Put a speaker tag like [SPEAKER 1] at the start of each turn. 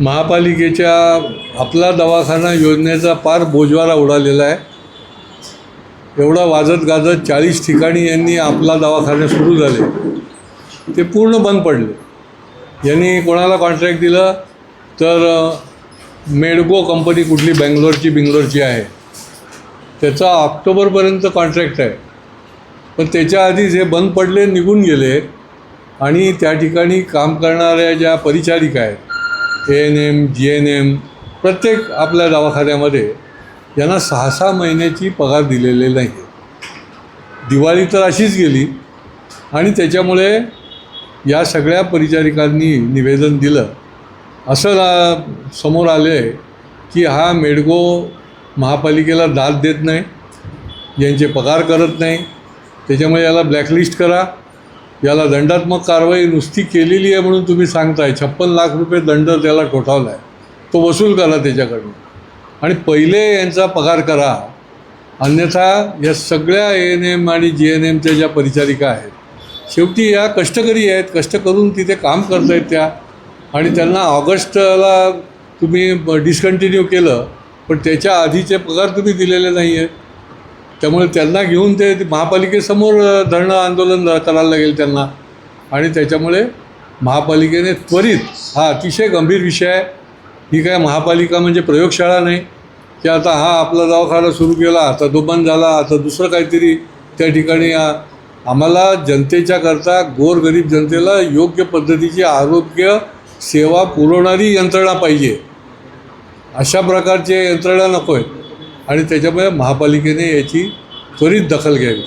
[SPEAKER 1] महापालिकेच्या आपला दवाखाना योजनेचा पार बोजवारा उडालेला आहे. एवढा वाजत गाजत चाळीस ठिकाणी यांनी आपला दवाखाने सुरू झाले. ते पूर्ण बंद पडले. यांनी कोणाला कॉन्ट्रॅक्ट दिलं? तर मेडगो कंपनी कुठली बँगलोरची बिंगलोरची आहे. त्याचा ऑक्टोबरपर्यंत कॉन्ट्रॅक्ट आहे. पण त्याच्या आधीच हे बंद पडले निघून गेले. आणि त्या ठिकाणी काम करणाऱ्या ज्या परिचारिका आहेत A N M G N M प्रत्येक आपल्या दवाखान्यामध्ये यांना सहा सहा महिन्याची पगार दिलेले नाही. दिवाळी तर अशीच गेली आणि त्याच्यामुळे या सगळ्या परिचारिकांनी निवेदन दिलं. असं रा- समोर आले की हा मेडगो महापालिकेला दाद देत नाही यांचे पगार करत नाही त्याच्यामुळे याला ब्लॅकलिस्ट करा. याला दंडात्मक कारवाई नुसती केलेली आहे म्हणून तुम्ही सांगताय. छप्पन लाख रुपये दंड त्याला ठोठावला आहे तो वसूल करा त्याच्याकडून. आणि पहिले यांचा पगार करा. अन्यथा या सगळ्या ए एन एम आणि जी एन एमच्या ज्या परिचारिका आहेत शेवटी या कष्टकरी आहेत. कष्ट करून तिथे काम करत आहेत त्या. आणि त्यांना ऑगस्टला तुम्ही डिस्कंटिन्यू केलं पण त्याच्या आधीचे पगार तुम्ही दिलेले नाही आहेत त्यामुळे त्यांना घेऊन ते महापालिकेसमोर धरणं आंदोलन करायला लागेल त्यांना. आणि त्याच्यामुळे महापालिकेने त्वरित हा अतिशय गंभीर विषय आहे. ही काय महापालिका म्हणजे प्रयोगशाळा नाही. की आता हा आपला दवाखाना सुरू केला आता तो बंद झाला आता दुसरं काहीतरी त्या ठिकाणी आम्हाला जनतेच्या करता गोरगरीब जनतेला योग्य पद्धतीची आरोग्य सेवा पुरवणारी यंत्रणा पाहिजे. अशा प्रकारचे यंत्रणा नको आहेत आणि त्याच्यामुळे महापालिकेने याची त्वरित दखल घ्यावी.